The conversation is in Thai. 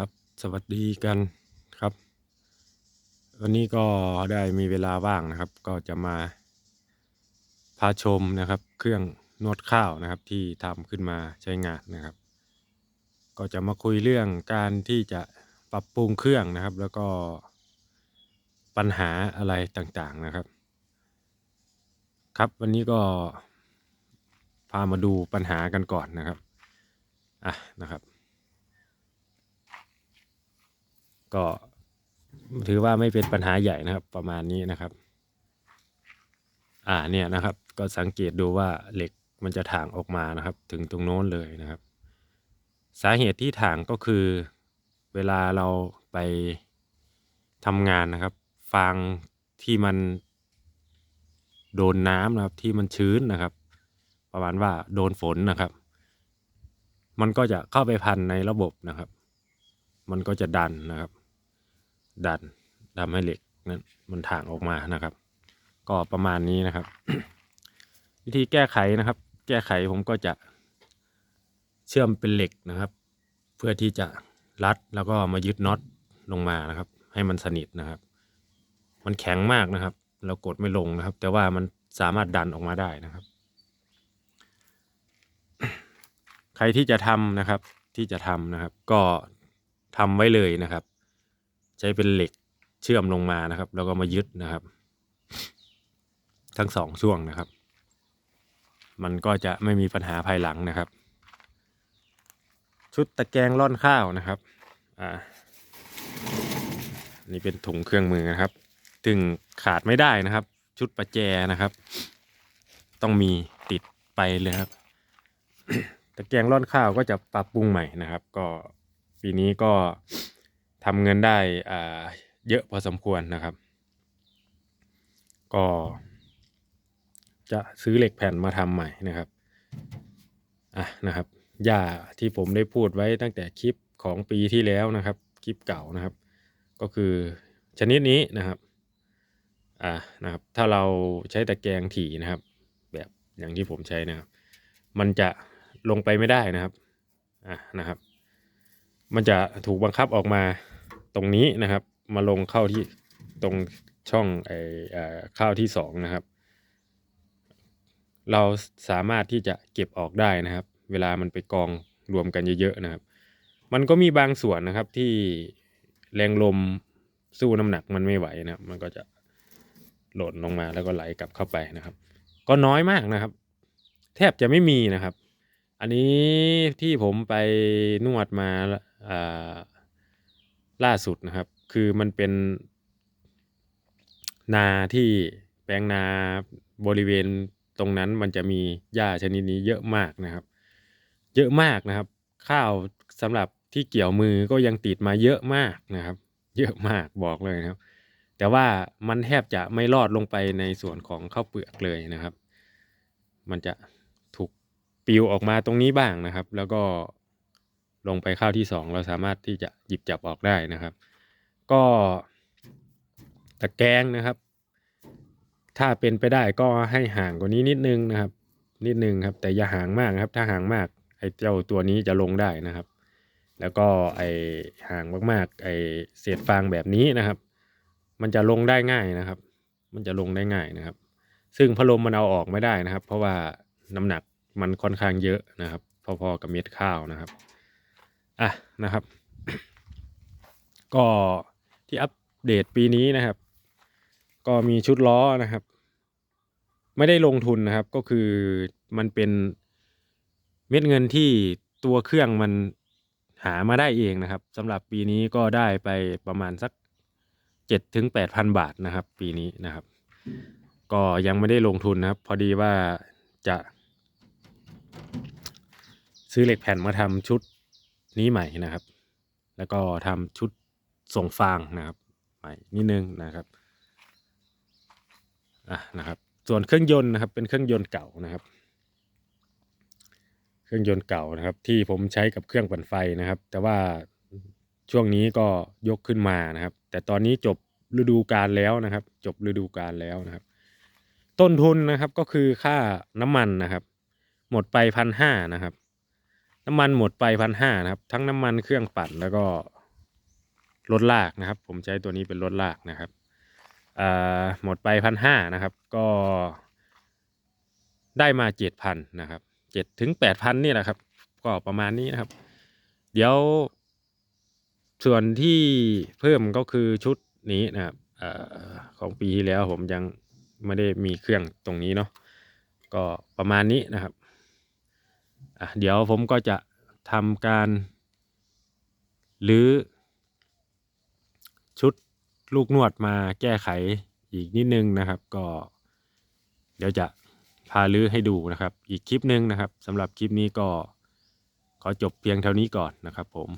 ครับ สวัสดีกันครับ วันนี้ก็ได้มีเวลาว่างนะครับ ก็จะมา พาชมนะครับ เครื่องนวดข้าวนะครับ ที่ทำขึ้นมาใช้งานนะครับ ก็จะมาคุยเรื่องการที่จะปรับปรุงเครื่องนะครับ แล้วก็ปัญหาอะไรต่างๆนะครับ ครับวันนี้ก็พามาดูปัญหากันก่อนนะครับอะนะครับ ก็ถือว่าไม่เป็นปัญหาใหญ่นะครับ ประมาณนี้นะครับ อ่าเนี่ยนะครับ ก็สังเกตดูว่าเหล็กมันจะถ่างออกมานะครับ ถึงตรงโน้นเลยนะครับ สาเหตุที่ถ่างก็คือ เวลาเราไปทำงานนะครับ ฟางที่มันโดนน้ำนะครับที่มันชื้นนะครับ ประมาณว่าโดนฝนนะครับ มันก็จะเข้าไปพันในระบบนะครับ มันก็จะดันนะครับ ดันทำให้เหล็กนั้นมันถ่างออกมานะครับ ก็ประมาณนี้นะครับ วิธีแก้ไขนะครับ แก้ไขผมก็จะเชื่อมเป็นเหล็กนะครับ เพื่อที่จะรัดแล้วก็มายึดน็อตลงมานะครับ ให้มันสนิทนะครับ มันแข็งมากนะครับ เรากดไม่ลงนะครับ แต่ว่ามันสามารถดันออกมาได้นะครับ ใครที่จะทำนะครับที่จะทำนะครับ ก็ทำไว้เลยนะครับ ใช้เป็นเหล็กเชื่อมลงมานะครับ แล้วก็มายึดนะครับ ทั้งสองช่วงนะครับ มันก็จะไม่มีปัญหาภายหลังนะครับ ชุดตะแกรงร่อนข้าวนะครับอ่านี่เป็นถุงเครื่องมือนะครับซึ่งขาดไม่ได้นะครับ ชุดประแจนะครับ ต้องมีติดไปเลยครับตะแกรงร่อนข้าวก็จะปรับปรุงใหม่นะครับ ก็ปีนี้ก็ ทำเงินได้อ่าเยอะพอสมควรนะครับ ก็ จะซื้อเหล็กแผ่นมาทำใหม่นะครับอะนะครับหญ้าที่ผมได้พูดไว้ตั้งแต่คลิปของปีที่แล้วนะครับ คลิปเก่านะครับ ก็คือชนิดนี้นะครับอ่านะครับ ถ้าเราใช้ตะแกรงถี่นะครับ แบบอย่างที่ผมใช้นะครับ มันจะลงไปไม่ได้นะครับอะนะครับ มันจะถูกบังคับออกมา ตรงนี้นะครับ มาลงเข้าที่ตรงช่องไอ้ข้าวที่สองนะครับ เราสามารถที่จะเก็บออกได้นะครับ เวลามันไปกองรวมกันเยอะๆนะครับ มันก็มีบางส่วนนะครับที่แรงลมสู้น้ำหนักมันไม่ไหวนะครับ มันก็จะหล่นลงมาแล้วก็ไหลกลับเข้าไปนะครับ ก็น้อยมากนะครับ แทบจะไม่มีนะครับ อันนี้ที่ผมไปนวดมาอ่า ล่าสุดนะครับ คือมันเป็น นาที่แปลงนาบริเวณตรงนั้นมันจะมีหญ้าชนิดนี้เยอะมากนะครับ เยอะมากนะครับ ข้าวสำหรับที่เกี่ยวมือก็ยังติดมาเยอะมากนะครับ เยอะมากบอกเลยนะครับ แต่ว่ามันแทบจะไม่รอดลงไปในส่วนของข้าวเปลือกเลยนะครับ มันจะถูกปลิวออกมาตรงนี้บ้างนะครับ แล้วก็ ลงไปข้าวที่สองเราสามารถที่จะหยิบจับออกได้นะครับ ก็ตะแกรงนะครับ ถ้าเป็นไปได้ก็ให้ห่างกว่านี้นิดนึงนะครับ นิดนึงครับ แต่อย่าห่างมากครับ ถ้าห่างมากไอ้เจ้าตัวนี้จะลงได้นะครับ แล้วก็ไอ้ห่างมากๆ ไอ้เศษฟางแบบนี้นะครับ มันจะลงได้ง่ายนะครับ มันจะลงได้ง่ายนะครับ ซึ่งพัดลมมันเอาออกไม่ได้นะครับ เพราะว่าน้ำหนักมันค่อนข้างเยอะนะครับ พอๆกับเม็ดข้าวนะครับ อะนะครับ ก็ที่อัปเดตปีนี้นะครับ ก็มีชุดล้อนะครับ ไม่ได้ลงทุนนะครับ ก็คือมันเป็นเม็ดเงินที่ตัวเครื่องมันหามาได้เองนะครับสำหรับปีนี้ก็ได้ไปประมาณสักเจ็ดถึงแปดพันบาทนะครับ ปีนี้นะครับ ก็ยังไม่ได้ลงทุนนะครับ พอดีว่าจะ ซื้อเหล็กแผ่นมาทำชุด นี้ใหม่นะครับ แล้วก็ทำชุดส่งฟางนะครับ ใหม่นิดนึงนะครับอะนะครับ ส่วนเครื่องยนต์นะครับ เป็นเครื่องยนต์เก่านะครับ เครื่องยนต์เก่านะครับ ที่ผมใช้กับเครื่องปั่นไฟนะครับ แต่ว่าช่วงนี้ก็ยกขึ้นมานะครับ แต่ตอนนี้จบฤดูกาลแล้วนะครับ จบฤดูกาลแล้วนะครับ ต้นทุนนะครับก็คือค่าน้ำมันนะครับ หมดไปพันห้านะครับ น้ำมันหมดไปพันห้านะครับ ทั้งน้ำมันเครื่องปั่นแล้วก็รถลากนะครับ ผมใช้ตัวนี้เป็นรถลากนะครับหมดไปพันห้านะครับ ก็ได้มาเจ็ดพันนะครับเจ็ดถึงแปดพันนี่แหละครับ ก็ประมาณนี้นะครับ เดี๋ยวส่วนที่เพิ่มก็คือชุดนี้นะครับอของปีที่แล้วผมยังไม่ได้มีเครื่องตรงนี้เนาะก็ประมาณนี้นะครับ อะเดี๋ยวผมก็จะทำการรื้อชุดลูกนวดมาแก้ไขอีกนิดนึงนะครับ ก็เดี๋ยวจะพาลื้อให้ดูนะครับ อีกคลิปหนึ่งนะครับสำหรับคลิปนี้ก็ขอจบเพียงเท่านี้ก่อนนะครับผม